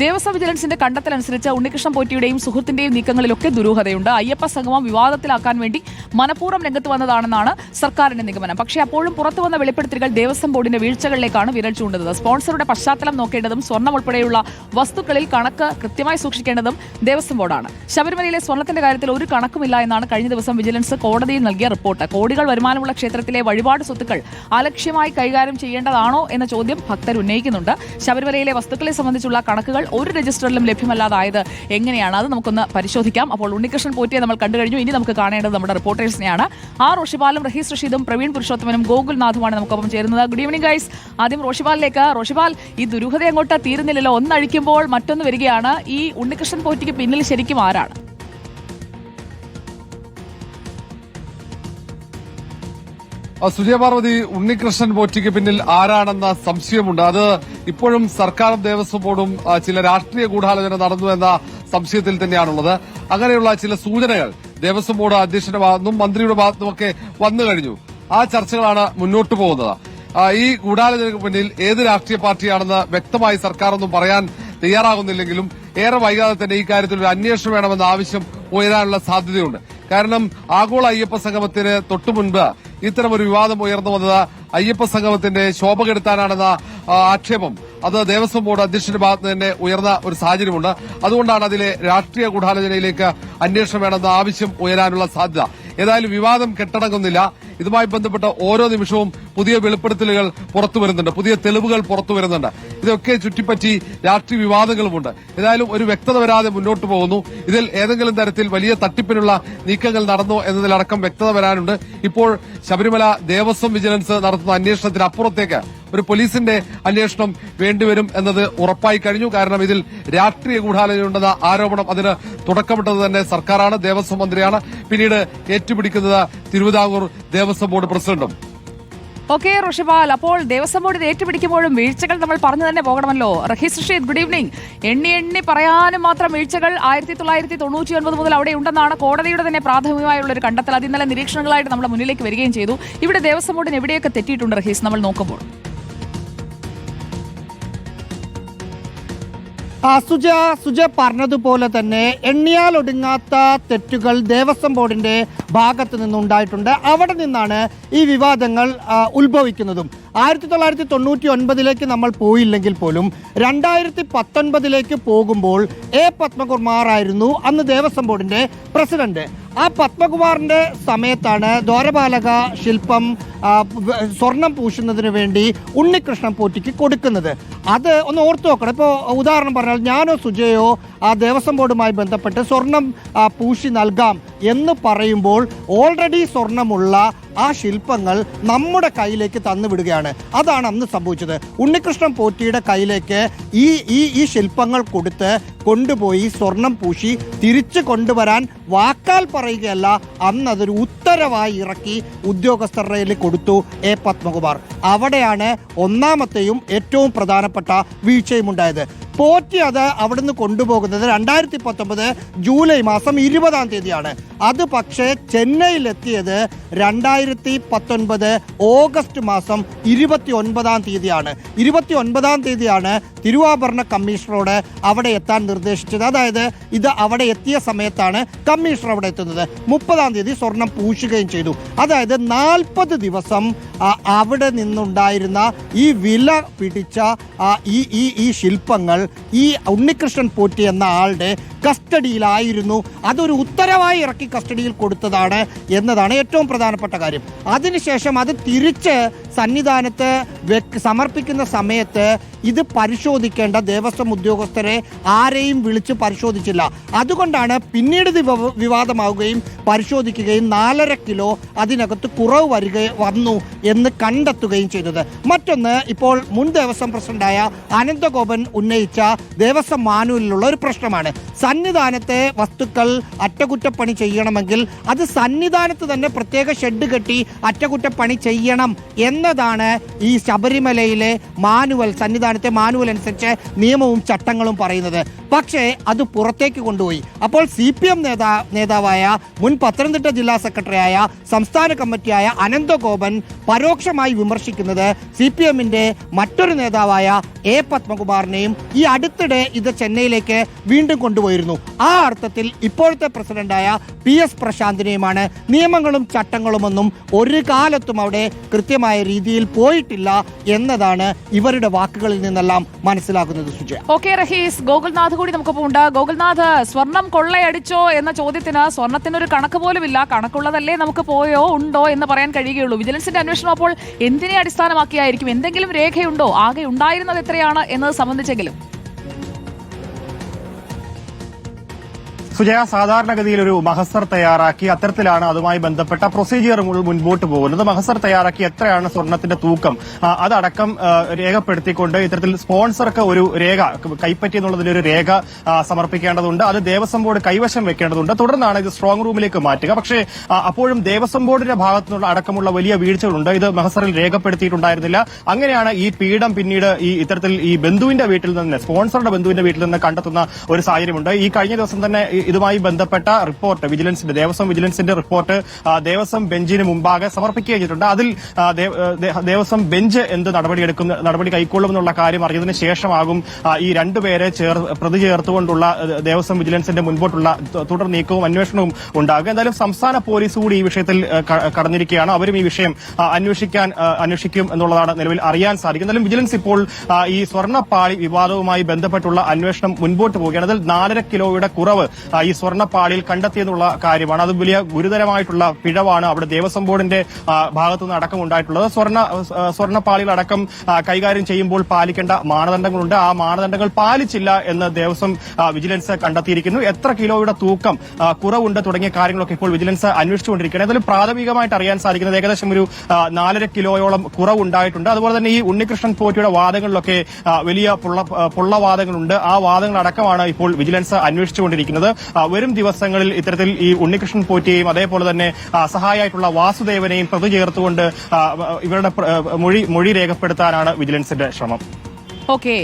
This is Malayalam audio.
ദേവസ്വം വിജിലൻസിന്റെ കണ്ടെത്തലനുസരിച്ച് ഉണ്ണികൃഷ്ണൻ പോറ്റിയുടെയും സുഹൃത്തിന്റെയും നീക്കങ്ങളിലൊക്കെ ദുരൂഹതയുണ്ട്. അയ്യപ്പ സംഗമം വിവാദത്തിലാക്കാൻ വേണ്ടി മനഃപൂർവം രംഗത്ത് വന്നതാണെന്നാണ് സർക്കാരിന്റെ നിഗമനം. പക്ഷേ അപ്പോഴും പുറത്തു വന്ന വെളിപ്പെടുത്തലുകൾ ദേവസ്വം ബോർഡിന്റെ വീഴ്ചകളിലേക്കാണ് വിരൽ ചൂണ്ടുന്നത്. സ്പോൺസറുടെ പശ്ചാത്തലം നോക്കേണ്ടതും സ്വർണം ഉൾപ്പെടെയുള്ള വസ്തുക്കളിൽ കണക്ക് കൃത്യമായി സൂക്ഷിക്കേണ്ടതും ദേവസ്വം ബോർഡാണ്. ശബരിമലയിലെ സ്വർണത്തിന്റെ കാര്യത്തിൽ ഒരു കണക്കുമില്ല എന്നാണ് കഴിഞ്ഞ ദിവസം വിജിലൻസ് കോടതിയിൽ നൽകിയ റിപ്പോർട്ട്. കോടികൾ വരുമാനമുള്ള ക്ഷേത്രത്തിലെ വഴിപാട് സ്വത്തുക്കൾ അലക്ഷ്യമായി കൈകാര്യം ചെയ്യേണ്ടതാണോ എന്ന ചോദ്യം ഭക്തർ ഉന്നയിക്കുന്നുണ്ട്. ശബരിമലയിലെ വസ്തുക്കളെ സംബന്ധിച്ചുള്ള കണക്കുകൾ ഒരു രജിസ്റ്ററിലും ലഭ്യമല്ലാതായത് എങ്ങനെയാണ്? അത് നമുക്കൊന്ന് പരിശോധിക്കാം. അപ്പോൾ ഉണ്ണികൃഷ്ണൻ പോറ്റിയെ നമ്മൾ കണ്ടു കഴിഞ്ഞു. ഇനി നമുക്ക് കാണേണ്ടത് നമ്മുടെ റിപ്പോർട്ടേഴ്സിനെയാണ്. ആർ റോഷിപാലും റഹീസ് റഷീദും പ്രവീൺ പുരുഷോത്തമനും ഗോകുൽനാഥുമാണ് നമുക്കൊപ്പം ചേരുന്നത്. ഗുഡ് ഈവനിംഗ് ഗൈസ് ആദ്യം റോഷിപാലിലേക്ക്. റോഷിപാൽ ഈ ദുരൂഹത അങ്ങോട്ട് തീരുന്നില്ലല്ലോ. ഒന്നഴിക്കുമ്പോൾ മറ്റൊന്ന് വരികയാണ്. ഈ ഉണ്ണികൃഷ്ണൻ പോറ്റിക്ക് പിന്നിൽ ശരിക്കും ആരാണ്? ആ, സുജയ പാർവതി ഉണ്ണികൃഷ്ണൻ പോറ്റിക്ക് പിന്നിൽ ആരാണെന്ന സംശയമുണ്ട്. അത് ഇപ്പോഴും സർക്കാർ ദേവസ്വം ബോർഡും ചില രാഷ്ട്രീയ ഗൂഢാലോചന നടന്നു എന്ന സംശയത്തിൽ തന്നെയാണുള്ളത്. അങ്ങനെയുള്ള ചില സൂചനകൾ ദേവസ്വം ബോർഡ് അധ്യക്ഷന്റെ ഭാഗത്തും മന്ത്രിയുടെ ഭാഗത്തുമൊക്കെ വന്നു കഴിഞ്ഞു. ആ ചർച്ചകളാണ് മുന്നോട്ട് പോകുന്നത്. ഈ ഗൂഢാലോചനയ്ക്ക് പിന്നിൽ ഏത് രാഷ്ട്രീയ പാർട്ടിയാണെന്ന് വ്യക്തമായി സർക്കാർ ഒന്നും പറയാൻ തയ്യാറാകുന്നില്ലെങ്കിലും ഏറെ വൈകാതെ തന്നെ ഈ കാര്യത്തിൽ ഒരു അന്വേഷണം വേണമെന്ന ആവശ്യം ഉയരാനുള്ള സാധ്യതയുണ്ട്. കാരണം ആഗോള അയ്യപ്പ സംഗമത്തിന് തൊട്ടു മുൻപ് ഇത്തരം ഒരു വിവാദം ഉയർന്നു വന്നത് അയ്യപ്പ സംഗമത്തിന്റെ ശോഭ കെടുത്താനാണെന്ന ആക്ഷേപം. അത് ദേവസ്വം ബോർഡ് അധ്യക്ഷന്റെ ഭാഗത്ത് തന്നെ ഉയർന്ന ഒരു സാഹചര്യമുണ്ട്. അതുകൊണ്ടാണ് അതിലെ രാഷ്ട്രീയ ഗൂഢാലോചനയിലേക്ക് അന്വേഷണം വേണമെന്ന ആവശ്യം ഉയരാനുള്ള സാധ്യത. ഏതായാലും വിവാദം കെട്ടടങ്ങുന്നില്ല. ഇതുമായി ബന്ധപ്പെട്ട ഓരോ നിമിഷവും പുതിയ വെളിപ്പെടുത്തലുകൾ പുറത്തു വരുന്നുണ്ട്. പുതിയ തെളിവുകൾ പുറത്തു വരുന്നുണ്ട്. ഇതൊക്കെ ചുറ്റിപ്പറ്റി രാഷ്ട്രീയ വിവാദങ്ങളുമുണ്ട്. ഏതായാലും ഒരു വ്യക്തത വരാതെ മുന്നോട്ട് പോകുന്നു. ഇതിൽ ഏതെങ്കിലും തരത്തിൽ വലിയ തട്ടിപ്പിനുള്ള നീക്കങ്ങൾ നടന്നു എന്നതിലടക്കം വ്യക്തത വരാനുണ്ട്. ഇപ്പോൾ ശബരിമല ദേവസ്വം വിജിലൻസ് നടത്തുന്ന അന്വേഷണത്തിന് അപ്പുറത്തേക്ക് ഒരു പോലീസിന്റെ അന്വേഷണം വേണ്ടിവരും എന്നത് ഉറപ്പായി കഴിഞ്ഞു. കാരണം ഇതിൽ രാഷ്ട്രീയ ഗൂഢാലോചനയുണ്ടെന്ന ആരോപണം അതിന് തുടക്കമിട്ടത് തന്നെ സർക്കാരാണ് ദേവസ്വം മന്ത്രിയാണ്. പിന്നീട് ഏറ്റുപിടിക്കുന്നത് തിരുവിതാംകൂർ ദേവസ്വം ബോർഡ് പ്രസിഡന്റും. ഓക്കെ ഋഷിപാൽ. അപ്പോൾ ദേവസ്വം ബോർഡ് ഇത് ഏറ്റുപിടിക്കുമ്പോഴും വീഴ്ചകൾ നമ്മൾ പറഞ്ഞു തന്നെ പോകണമല്ലോ. റഹീസ് റഷീദ് ഗുഡ് ഈവനിങ് എണ്ണി എണ്ണി പറയാനും മാത്രം വീഴ്ചകൾ ആയിരത്തി തൊള്ളായിരത്തി തൊണ്ണൂറ്റി ഒൻപത് മുതൽ അവിടെ ഉണ്ടെന്നാണ് കോടതിയുടെ തന്നെ പ്രാഥമികമായുള്ള ഒരു കണ്ടെത്തൽ. അത് ഇന്നലെ നിരീക്ഷണങ്ങളായിട്ട് നമ്മുടെ മുന്നിലേക്ക് വരികയും ചെയ്തു. ഇവിടെ ദേവസ്വം ബോർഡിന് എവിടെയൊക്കെ തെറ്റിയിട്ടുണ്ട് റഹീസ്? നമ്മൾ നോക്കുമ്പോൾ. സുജ സുജ പറഞ്ഞതുപോലെ തന്നെ എണ്ണിയാൽ ഒടുങ്ങാത്ത തെറ്റുകൾ ദേവസ്വം ബോർഡിന്റെ ഭാഗത്ത് നിന്നുണ്ടായിട്ടുണ്ട്. അവിടെ നിന്നാണ് ഈ വിവാദങ്ങൾ ഉത്ഭവിക്കുന്നതും. ആയിരത്തി തൊള്ളായിരത്തി തൊണ്ണൂറ്റി ഒൻപതിലേക്ക് നമ്മൾ പോയില്ലെങ്കിൽ പോലും രണ്ടായിരത്തി പത്തൊൻപതിലേക്ക് പോകുമ്പോൾ എ പത്മകുമാർ ആയിരുന്നു അന്ന് ദേവസ്വം ബോർഡിന്റെ പ്രസിഡന്റ്. ആ പത്മകുമാറിന്റെ സമയത്താണ് ദ്വാരപാലക ശില്പം സ്വർണം പൂശുന്നതിന് വേണ്ടി ഉണ്ണികൃഷ്ണൻ പോറ്റിക്ക് കൊടുക്കുന്നത്. അത് ഒന്ന് ഓർത്തു നോക്കണം. ഇപ്പോൾ ഉദാഹരണം പറഞ്ഞാൽ ഞാനോ സുജയോ ആ ദേവസ്വം ബോർഡുമായി ബന്ധപ്പെട്ട് സ്വർണം പൂശി നൽകാം എന്ന് പറയുമ്പോൾ ഓൾറെഡി സ്വർണമുള്ള ആ ശില്പങ്ങൾ നമ്മുടെ കയ്യിലേക്ക് തന്നുവിടുകയാണ് അതാണ് അന്ന് സംഭവിച്ചത്. ഉണ്ണികൃഷ്ണൻ പോറ്റിയുടെ കയ്യിലേക്ക് ഈ ഈ ഈ ശില്പങ്ങൾ കൊടുത്ത് കൊണ്ടുപോയി സ്വർണം പൂശി തിരിച്ചു കൊണ്ടുവരാൻ വാക്കാൽ പറയുകയല്ല അന്ന് അതൊരു ഉത്തരവായി ഇറക്കി ഉദ്യോഗസ്ഥരുടെ കൊടുത്തു എ പത്മകുമാർ. അവിടെയാണ് ഒന്നാമത്തെയും ഏറ്റവും പ്രധാനപ്പെട്ട വീഴ്ചയും ഉണ്ടായത് പോറ്റി അത് അവിടുന്ന് കൊണ്ടുപോകുന്നത് രണ്ടായിരത്തി പത്തൊമ്പത് ജൂലൈ മാസം ഇരുപതാം തീയതിയാണ്. അത് പക്ഷേ ചെന്നൈയിലെത്തിയത് രണ്ടായിരത്തി പത്തൊൻപത് ഓഗസ്റ്റ് മാസം ഇരുപത്തി ഒൻപതാം തീയതിയാണ്. ഇരുപത്തി ഒൻപതാം തീയതിയാണ് തിരുവാഭരണ കമ്മീഷണറോട് അവിടെ എത്താൻ നിർദ്ദേശിച്ചത്. അതായത് ഇത് അവിടെ എത്തിയ സമയത്താണ് കമ്മീഷണർ അവിടെ എത്തുന്നത്. മുപ്പതാം തീയതി സ്വർണം പൂശുകയും ചെയ്തു. അതായത് നാൽപ്പത് ദിവസം അവിടെ നിന്നുണ്ടായിരുന്ന ഈ വില പിടിച്ച ഈ ഈ ഈ ശില്പങ്ങൾ ഈ ഉണ്ണികൃഷ്ണൻ പോറ്റി എന്ന ആളുടെ കസ്റ്റഡിയിലായിരുന്നു. അതൊരു ഉത്തരവായി ഇറക്കി കസ്റ്റഡിയിൽ കൊടുത്തതാണ് എന്നതാണ് ഏറ്റവും പ്രധാനപ്പെട്ട കാര്യം. അതിനുശേഷം അത് തിരിച്ച് സന്നിധാനത്ത് സമർപ്പിക്കുന്ന സമയത്ത് ഇത് പരിശോധിക്കേണ്ട ദേവസ്വം ഉദ്യോഗസ്ഥരെ ആരെയും വിളിച്ച് പരിശോധിച്ചില്ല. അതുകൊണ്ടാണ് പിന്നീട് വിവാദമാവുകയും പരിശോധിക്കുകയും നാലര കിലോ അതിനകത്ത് കുറവ് വരിക വന്നു എന്ന് കണ്ടെത്തുകയും ചെയ്തത്. മറ്റൊന്ന് ഇപ്പോൾ മുൻ ദേവസ്വം പ്രസിഡന്റായ അനന്തഗോപൻ ഉന്നയിച്ച ദേവസ്വം മാനുവലിലുള്ള ഒരു പ്രശ്നമാണ്. സന്നിധാനത്തെ വസ്തുക്കൾ അറ്റകുറ്റപ്പണി ചെയ്യണമെങ്കിൽ അത് സന്നിധാനത്ത് തന്നെ പ്രത്യേക ഷെഡ് കെട്ടി അറ്റകുറ്റപ്പണി ചെയ്യണം എന്നതാണ് ഈ ശബരിമലയിലെ മാനുവൽ സന്നിധാനത്തെ മാനുവൽ അനുസരിച്ച് നിയമവും ചട്ടങ്ങളും പറയുന്നത്. പക്ഷേ അത് പുറത്തേക്ക് കൊണ്ടുപോയി. അപ്പോൾ സി പി എം നേതാ നേതാവായ മുൻ പത്തനംതിട്ട ജില്ലാ സെക്രട്ടറിയായ സംസ്ഥാന കമ്മിറ്റിയായ അനന്തഗോപൻ പരോക്ഷമായി വിമർശിക്കുന്നത് സി പി എമ്മിന്റെ മറ്റൊരു നേതാവായ എ പത്മകുമാറിനെയും ഈ അടുത്തിടെ ഇത് ചെന്നൈയിലേക്ക് വീണ്ടും കൊണ്ടുപോയിരുന്നു. ആ അർത്ഥത്തിൽ ഇപ്പോഴത്തെ പ്രസിഡന്റായ പി എസ് പ്രശാന്തിനെയുമാണ് നിയമങ്ങളും ചട്ടങ്ങളുമൊന്നും ഒരു കാലത്തും അവിടെ കൃത്യമായ രീതിയിൽ പോയിട്ടില്ല എന്നതാണ് ഇവരുടെ വാക്കുകളിൽ നിന്നെല്ലാം മനസ്സിലാക്കുന്നത് സുജയ. ഓക്കെ റഹീസ്. ഗോകുൽനാഥ് കൂടി നമുക്ക് ഉണ്ട്. ഗോകുൽനാഥ് സ്വർണം കൊള്ളയടിച്ചോ എന്ന ചോദ്യത്തിന് സ്വർണത്തിന് ഒരു കണക്ക് ഇല്ല കണക്കുള്ളതല്ലേ നമുക്ക് പോയോ ഉണ്ടോ എന്ന് പറയാൻ കഴിയുകയുള്ളൂ. വിജിലൻസിന്റെ അന്വേഷണം അപ്പോൾ എന്തിനെ അടിസ്ഥാനമാക്കിയായിരിക്കും? എന്തെങ്കിലും രേഖയുണ്ടോ? ആകെ ഉണ്ടായിരുന്നത് എത്രയാണ് എന്നത് സംബന്ധിച്ചെങ്കിലും. സുജയ സാധാരണഗതിയിൽ ഒരു മഹസർ തയ്യാറാക്കി അത്തരത്തിലാണ് അതുമായി ബന്ധപ്പെട്ട പ്രൊസീജിയർ മുൻപോട്ട് പോകുന്നത്. മഹസർ തയ്യാറാക്കി എത്രയാണ് സ്വർണത്തിന്റെ തൂക്കം? അതടക്കം രേഖപ്പെടുത്തിക്കൊണ്ട് ഇത്തരത്തിൽ സ്പോൺസർക്ക് ഒരു രേഖ കൈപ്പറ്റി എന്നുള്ളതിന്റെ ഒരു രേഖ സമർപ്പിക്കേണ്ടതുണ്ട്. അത് ദേവസ്വം ബോർഡ് കൈവശം വെക്കേണ്ടതുണ്ട്. തുടർന്നാണ് ഇത് സ്ട്രോങ് റൂമിലേക്ക് മാറ്റുക. പക്ഷേ അപ്പോഴും ദേവസ്വം ബോർഡിന്റെ ഭാഗത്തു നിന്നുള്ള അടക്കമുള്ള വലിയ വീഴ്ചകളുണ്ട്. ഇത് മഹസറിൽ രേഖപ്പെടുത്തിയിട്ടുണ്ടായിരുന്നില്ല. അങ്ങനെയാണ് ഈ പീഠം പിന്നീട് ഈ ഇത്തരത്തിൽ ഈ ബന്ധുവിന്റെ വീട്ടിൽ നിന്ന് സ്പോൺസറുടെ ബന്ധുവിന്റെ വീട്ടിൽ നിന്ന് കണ്ടെത്തുന്ന ഒരു സാഹചര്യമുണ്ട്. ഈ കഴിഞ്ഞ ദിവസം തന്നെ ഇതുമായി ബന്ധപ്പെട്ട റിപ്പോർട്ട് വിജിലൻസിന്റെ ദേവസ്വം വിജിലൻസിന്റെ റിപ്പോർട്ട് ദേവസ്വം ബെഞ്ചിന് മുമ്പാകെ സമർപ്പിക്കുകയും ചെയ്തിട്ടുണ്ട്. അതിൽ ദേവസ്വം ബെഞ്ച് എന്ത് നടപടിയെടുക്കുന്ന നടപടി കൈക്കൊള്ളും എന്നുള്ള കാര്യം അറിഞ്ഞതിന് ശേഷമാകും ഈ രണ്ടുപേരെ ചേർ പ്രതി ചേർത്തുകൊണ്ടുള്ള ദേവസ്വം വിജിലൻസിന്റെ മുൻപോട്ടുള്ള തുടർ നീക്കവും അന്വേഷണവും ഉണ്ടാകും. എന്തായാലും സംസ്ഥാന പോലീസ് കൂടി ഈ വിഷയത്തിൽ കടന്നിരിക്കുകയാണ്. അവരും ഈ വിഷയം അന്വേഷിക്കാൻ അന്വേഷിക്കും എന്നുള്ളതാണ് നിലവിൽ അറിയാൻ സാധിക്കും. എന്തായാലും വിജിലൻസ് ഇപ്പോൾ ഈ സ്വർണപ്പാളി വിവാദവുമായി ബന്ധപ്പെട്ടുള്ള അന്വേഷണം മുൻപോട്ട് പോവുകയാണ്. അതിൽ നാലര കിലോയുടെ കുറവ് ഈ സ്വർണപ്പാളിയിൽ കണ്ടെത്തിയെന്നുള്ള കാര്യമാണ്. അത് വലിയ ഗുരുതരമായിട്ടുള്ള പിഴവാണ് അവിടെ ദേവസ്വം ബോർഡിന്റെ ഭാഗത്തു നിന്ന് അടക്കം ഉണ്ടായിട്ടുള്ളത്. സ്വർണ സ്വർണപ്പാളികൾ അടക്കം കൈകാര്യം ചെയ്യുമ്പോൾ പാലിക്കേണ്ട മാനദണ്ഡങ്ങളുണ്ട്. ആ മാനദണ്ഡങ്ങൾ പാലിച്ചില്ല എന്ന് ദേവസ്വം വിജിലൻസ് കണ്ടെത്തിയിരിക്കുന്നു. എത്ര കിലോയുടെ തൂക്കം കുറവുണ്ട് തുടങ്ങിയ കാര്യങ്ങളൊക്കെ ഇപ്പോൾ വിജിലൻസ് അന്വേഷിച്ചുകൊണ്ടിരിക്കുകയാണ്. അതിൽ പ്രാഥമികമായിട്ട് അറിയാൻ സാധിക്കുന്നത് ഏകദേശം ഒരു നാലര കിലോയോളം കുറവുണ്ടായിട്ടുണ്ട്. അതുപോലെ തന്നെ ഈ ഉണ്ണികൃഷ്ണൻ പോറ്റിയുടെ വാദങ്ങളിലൊക്കെ വലിയ പൊള്ള പൊള്ളവാദങ്ങളുണ്ട് ആ വാദങ്ങൾ അടക്കമാണ് ഇപ്പോൾ വിജിലൻസ് അന്വേഷിച്ചുകൊണ്ടിരിക്കുന്നത്. വരും ദിവസങ്ങളിൽ ഇത്തരത്തിൽ ഈ ഉണ്ണികൃഷ്ണൻ പോറ്റിയെയും അതേപോലെ തന്നെ സഹായമായിട്ടുള്ള വാസുദേവനെയും പ്രതി ചേർത്തുകൊണ്ട് ഇവരുടെ മൊഴി മൊഴി രേഖപ്പെടുത്താനാണ് വിജിലൻസിന്റെ ശ്രമം. ഓക്കെ.